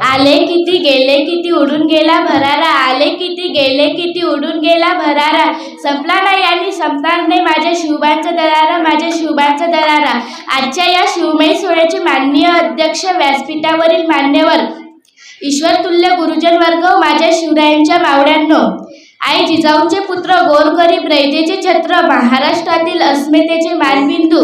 आले किती गेले किती उडून गेला भरारा. आले किती गेले किती उडून गेला भरारा. संपला नाही आणि संपणार नाही माझ्या शिवबांचा दरारा माझ्या शिवबांचा दरारा. आजच्या या शिवमयी सोहळ्याचे माननीय अध्यक्ष व्यासपीठावरील मान्यवर ईश्वर तुल्य गुरुजन वर्ग माझ्या शिवरायांच्या मावड्यांनो आई जिजाऊंचे पुत्र गोरगरीब रयतेचे छत्र महाराष्ट्रातील अस्मितेचे मानबिंदू.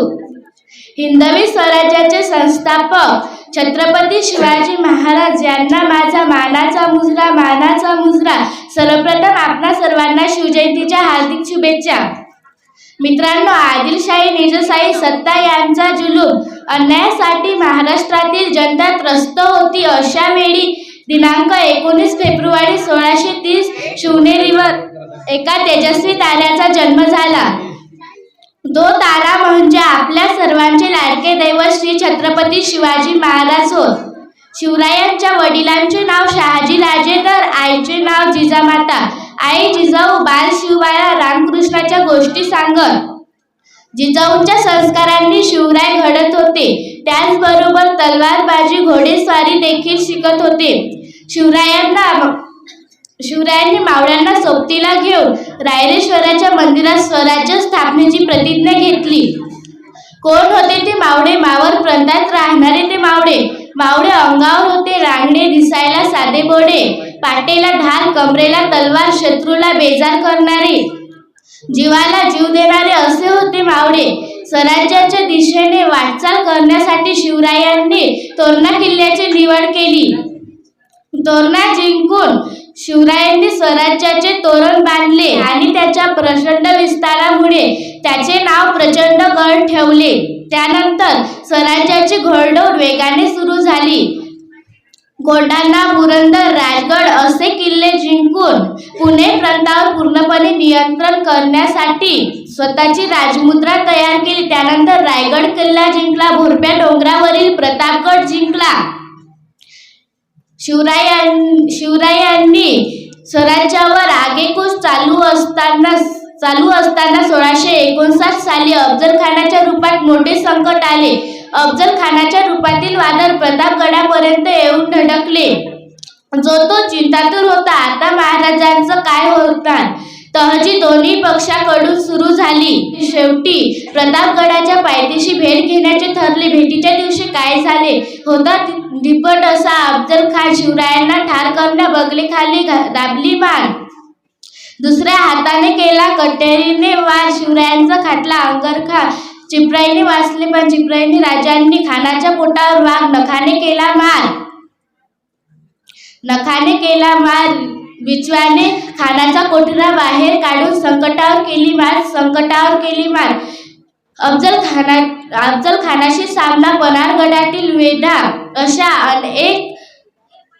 हिंदवी स्वराज्याचे संस्थापक छत्रपती शिवाजी महाराज यांना माझा मानाचा मुजरा मानाचा मुजरा. सर्वप्रथम आपणा सर्वांना शिवजयंतीच्या हार्दिक शुभेच्छा. मित्रांनो आदिलशाही निजशाही सत्ता यांचा जुलूम अन्यायासाठी महाराष्ट्रातील जनता त्रस्त होती अशा वेळी दिनांक एकोणीस फेब्रुवारी सोळाशे तीस शिवनेरीवर एका तेजस्वी ताऱ्याचा जन्म झाला. दो तारा म्हणजे आपल्या सर्वांचे लाडके दैवत श्री छत्रपती शिवाजी महाराज होत. शिवरायांच्या वडिलांचे नाव शहाजी राजे तर आईचे नाव जिजामाता. आई जिजाऊ बाल शिवबाळा रामकृष्णाच्या गोष्टी सांगत. जिजाऊंच्या संस्कारांनी शिवराय घडत होते. त्याचबरोबर तलवारबाजी घोडेस्वारी देखील शिकत होते. शिवरायांना शिवरायांनी मावळ्यांना सोबतीला घेऊन रायरेश्वराच्या मंदिरात स्वराज्य स्थापनेची प्रतिज्ञा घेतली. कोण होते ते मावळे? मावर प्रांतात राहणारे ते मावळे. मावळे अंगावर होते रांगणे दिसायला साधे बोडे. पाटेला ढाल कमरेला तलवार शत्रूला बेजार करणारे. जीवाला जीव देणारे असे होते मावळे. स्वराज्याच्या दिशेने वाटचाल करण्यासाठी शिवरायांनी तोरणा किल्ल्याची निवड केली. तोरणा जिंकून शिवरायांनी स्वराज्याचे तोरण बांधले आणि त्याच्या प्रचंड विस्तारामुळे त्याचे नाव प्रचंड गड ठेवले. त्यानंतर स्वराज्याची घोडदौड वेगाने सुरू झाली. गोंडाणा पुरंदर रायगड असे किल्ले जिंकून पुणे प्रांतावर पूर्णपणे नियंत्रण करण्यासाठी स्वतःची राजमुद्रा तयार केली. त्यानंतर रायगड किल्ला जिंकला भोरप्या डोंगरावरील प्रतापगड जिंकला. शिवरायां शिवरायांनी स्वराज्यावर आगेकूच चालू असताना चालू असताना सोळाशे एकोणसाठ साली अफजल खानाच्या रूपात मोठे संकट आले. अफजल खानाच्या रूपातील वादळ प्रतापगडापर्यंत येऊन धडकले. जो तो चिंतातूर होता आता महाराजांचं काय होणार? तहजी दोन्ही पक्षाकडून सुरू शेवटी प्रतापगडाच्या पायथ्याशी भेट घेण्याचे ठरले. भेटीच्या दिवशी काय झाले? होता दिपट असा अफजल खान शिवरायांना ठार करण्या बगले खाली दाबली मान दुसऱ्या हाताने केला कट्यारीने वार. शिवरायांचा खाटला अंगरखा चिपराईने वाचले पण चिपराईने राजांनी खानाच्या पोटावर वाघ नखाने केला मार. नखाने केला मार. बिचव्याने खानाचा कोठरा बाहेर काढून संकटावर केली मार संकटावर केली मार अफजल खाना अफजल खानाशी सामना पनारगडातील वेदा अशा अनेक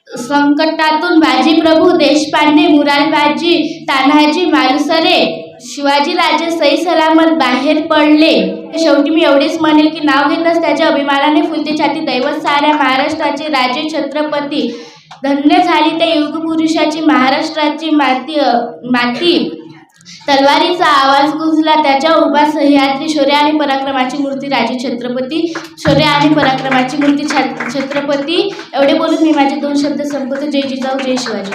संकटातून बाजीप्रभू देशपांडे मुरारबाजी तान्हाजी मालुसरे शिवाजीराजे सई सलामत बाहेर पडले. शेवटी मी एवढेच म्हणेल की नाव घेतच त्याच्या अभिमानाने फुलते छाती दैवत साऱ्या महाराष्ट्राचे राजे छत्रपती धन्य झाली त्या युगपुरुषाची महाराष्ट्राची माती माती. तलवारीचा आवाज गुंजला त्याच्या उभा सह्याद्री शौर्य आणि पराक्रमाची मूर्ती राजे छत्रपती शौर्य आणि पराक्रमाची मूर्ती छत्रपती. एवढे बोलून मी माझे दोन शब्द संपवतो. जय जिजाऊ जय शिवाजी.